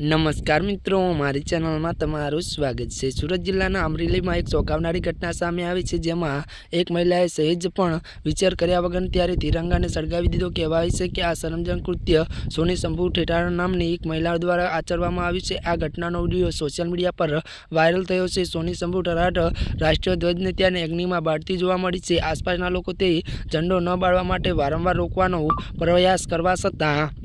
નમસ્કાર મિત્રો, મારી ચેનલમાં તમારું સ્વાગત છે. સુરત જિલ્લાના અમરેલીમાં એક ચોંકાવનારી ઘટના સામે આવી છે, જેમાં એક મહિલાએ સહેજ પણ વિચાર કર્યા વગર ત્યારે તિરંગાને સળગાવી દીધો. કહેવાય છે કે આ શરમજનક કૃત્ય સોની શંભુ ઠેઠાણા નામની એક મહિલા દ્વારા આચરવામાં આવ્યું છે. આ ઘટનાનો વીડિયો સોશિયલ મીડિયા પર વાયરલ થયો છે. સોની શંભુ ઠરાટ રાષ્ટ્રીય ધ્વજને ત્યાં અગ્નિમાં બાળતી જોવા મળી છે. આસપાસના લોકો તે ઝંડો ન બાળવા માટે વારંવાર રોકવાનો પ્રયાસ કરવા છતાં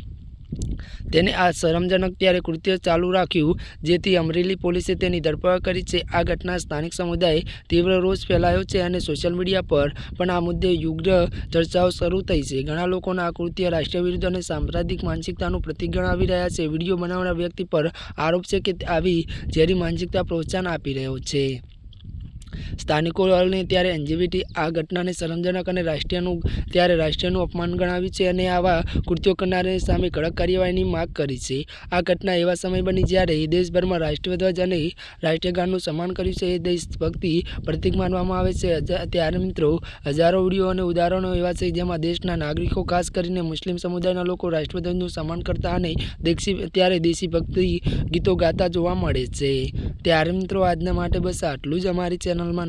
તેને આ શરમજનક ત્યારે કૃત્ય ચાલુ રાખ્યું, જેથી અમરેલી પોલીસે તેની ધરપકડ કરી છે. આ ઘટના સ્થાનિક સમુદાય તીવ્ર રોષ ફેલાયો છે અને સોશિયલ મીડિયા પર પણ આ મુદ્દે યુગ્ર ચર્ચાઓ શરૂ થઈ છે. ઘણા લોકોના આ કૃત્ય રાષ્ટ્ર વિરુદ્ધ અને સાંપ્રદાયિક માનસિકતાનું પ્રતિક ગણાવી રહ્યા છે. વીડિયો બનાવનાર વ્યક્તિ પર આરોપ છે કે આવી ઝેરી માનસિકતા પ્રોત્સાહન આપી રહ્યો છે. સ્થાનિકોને ત્યારે એનજીબીટી આ ઘટનાને શરમજનક અને રાષ્ટ્રીયનું, ત્યારે રાષ્ટ્રીયનું અપમાન ગણાવ્યું છે અને આવા કૃત્યો કરનારની સામે કડક કાર્યવાહીની માગ કરી છે. આ ઘટના એવા સમય બની જ્યારે દેશભરમાં રાષ્ટ્રીય ધ્વજ અને રાષ્ટ્રીય ગાનનું સન્માન કર્યું છે. એ દેશભક્તિ પ્રતિક માનવામાં આવે છે. ત્યારે મિત્રો, હજારો વીડિયો અને ઉદાહરણો એવા છે જેમાં દેશના નાગરિકો, ખાસ કરીને મુસ્લિમ સમુદાયના લોકો રાષ્ટ્રધ્વજનું સન્માન કરતા અને દેશી, ત્યારે દેશી ભક્તિ ગીતો ગાતા જોવા મળે છે. ત્યારે મિત્રો, આજના માટે બસ આટલું જ અમારી ચેનલમાં